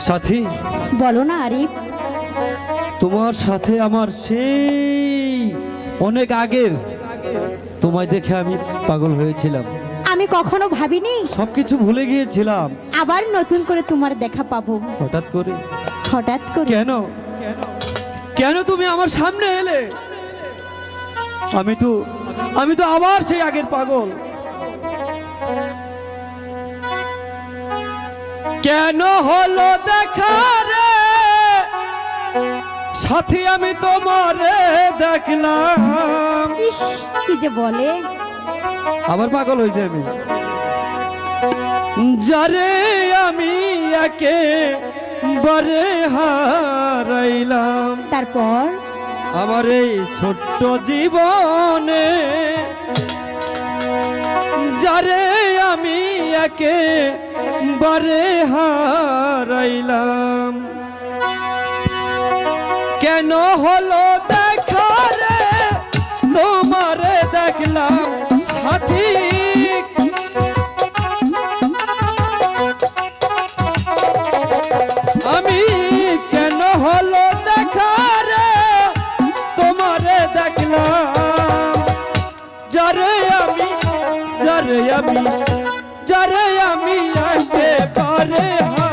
সাথী? বলো না আরিফ। তোমার সাথে আমার সেই অনেক আগের। তোমায় দেখে আমি পাগল হয়েছিলাম। আমি কখনো ভাবিনি সব কিছু ভুলে গিয়েছিলাম। আবার নতুন করে তোমার দেখা পাবো। হঠাৎ করে? হঠাৎ করে? কেন? কেন তুমি আমার সামনে এলে? আমি তো আমি তো আবার সেই আগের পাগল। কেন হলো দেখা রে? সাথী আমি তোমারে দেখলাম। ইস কি যে বলে? আবার পাগল হয়েছে আমি যারে আমি একে বারে হারাইলাম। তারপর? আমার এই ছোট্ট জীবনে যারে আমি একে বারে হারাইলাম। কেন হলো দেখা রে? তোমারে দেখলাম সাথী। আমি কেন হলো দেখা রে? তোমারে দেখলাম। যারে আমি যারে আমি যারে আমি আগে পরে হারাইলাম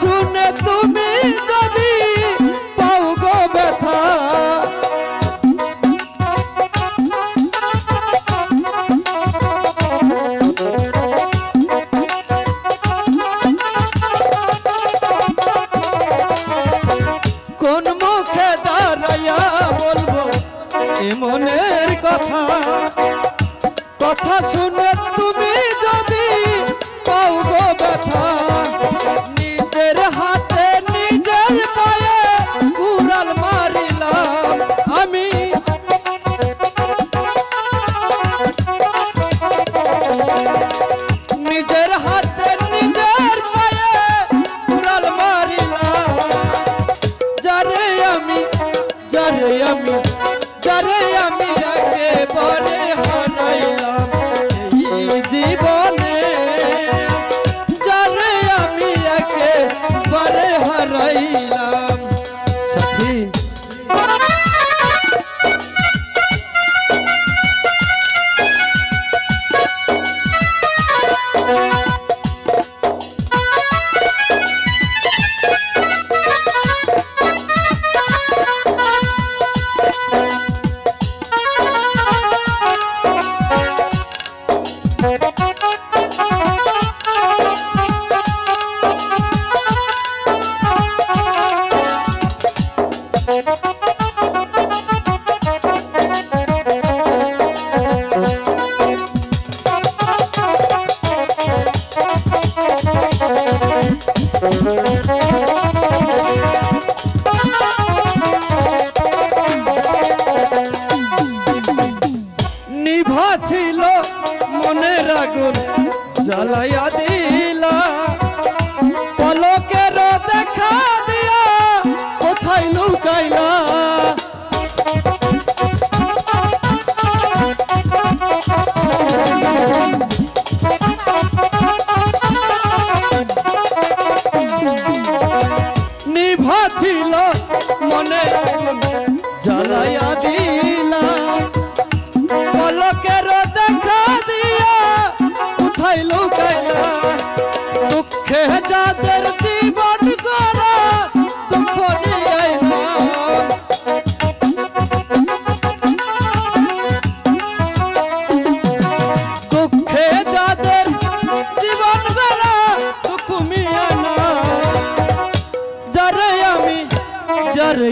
শুনে তুমি যদি পাও গো ব্যথা। কোন মুখে দাঁড়াইয়া বলব এ মনের কথা? কথা হারাইলাম জ্বালাইয়া দিলা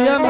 আমি